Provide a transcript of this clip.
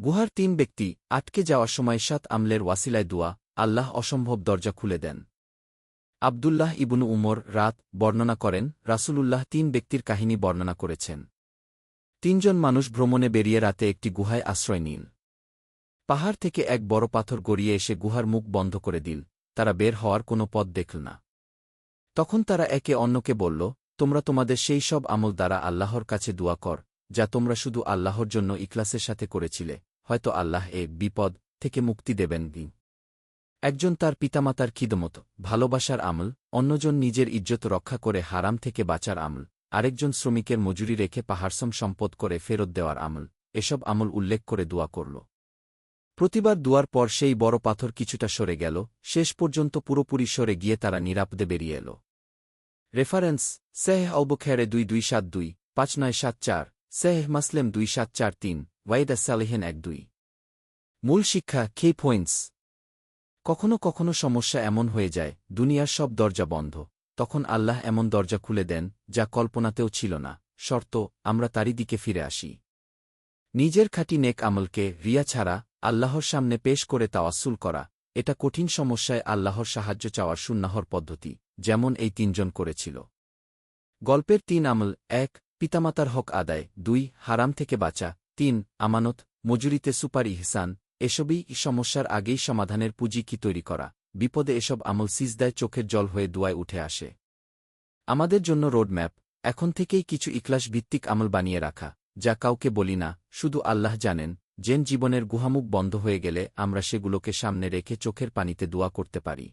গুহার তিন ব্যক্তি আটকে যাওয়ার সময় সাত আমলের ওয়াসিলায় দোয়া, আল্লাহ অসম্ভব দরজা খুলে দেন। আবদুল্লাহ ইবনু উমর রাত বর্ণনা করেন, রাসূলুল্লাহ তিন ব্যক্তির কাহিনী বর্ণনা করেছেন। তিনজন মানুষ ভ্রমণে বেরিয়ে রাতে একটি গুহায় আশ্রয় নিন। পাহাড় থেকে এক বড় পাথর গড়িয়ে এসে গুহার মুখ বন্ধ করে দিল তারা বের হওয়ার কোনো পথ দেখল না। তখন তারা একে অন্যকে বলল, তোমরা তোমাদের সেই সব আমল দ্বারা আল্লাহর কাছে দোয়া কর, যা তোমরা শুধু আল্লাহর জন্য ইকলাসের সাথে করেছিলে হয়তো আল্লাহ এ বিপদ থেকে মুক্তি দেবেন দি একজন তার পিতামাতার খিদমত, ভালোবাসার আমল, অন্যজন নিজের ইজ্জত রক্ষা করে হারাম থেকে বাঁচার আমল, আরেকজন শ্রমিকের মজুরি রেখে পাহাড়সম সম্পদ করে ফেরত দেওয়ার আমল, এসব আমল উল্লেখ করে দোয়া করল। প্রতিবার দুয়ার পর সেই বড় পাথর কিছুটা সরে গেল, শেষ পর্যন্ত পুরোপুরি সরে গিয়ে তারা নিরাপদে বেরিয়ে এল। রেফারেন্স সেহ অবখেরে দুই দুই সাত দুই, পাঁচ নয় সাত চার সেহ মাসলেম দুই সাত চার তিন ওয়াইদা সালেহেন এক দুই। মূল শিক্ষা কে পয়েন্টস কখনো কখনো সমস্যা এমন হয়ে যায়, দুনিয়ার সব দরজা বন্ধ। তখন আল্লাহ এমন দরজা খুলে দেন, যা কল্পনাতেও ছিল না। শর্ত, আমরা তারই দিকে ফিরে আসি। নিজের খাঁটি নেক আমলকে রিয়া ছাড়া, আল্লাহর সামনে পেশ করে তাওয়াসুল করা, এটা কঠিন সমস্যায় আল্লাহর সাহায্য চাওয়ার সুন্নাহর পদ্ধতি, যেমন এই তিনজন করেছিল। গল্পের তিন আমল, এক, পিতামাতার হক আদায়, দুই, হারাম থেকে বাঁচা তিন, আমানত, মজুরিতে সুপার ইহসান, এসবই সমস্যার আগেই সমাধানের পুঁজি কি তৈরি করা, বিপদে এসব আমল সিজদায় চোখের জল হয়ে দুয়ায় উঠে আসে। আমাদের জন্য রোডম্যাপ, এখন থেকেই কিছু ইকলাস ভিত্তিক আমল বানিয়ে রাখা, যা কাউকে বলি না, শুধু আল্লাহ জানেন জেন জীবনের গুহামুখ বন্ধ হয়ে গেলে আমরা সেগুলোকে সামনে রেখে চোখের পানিতে দোয়া করতে পারি।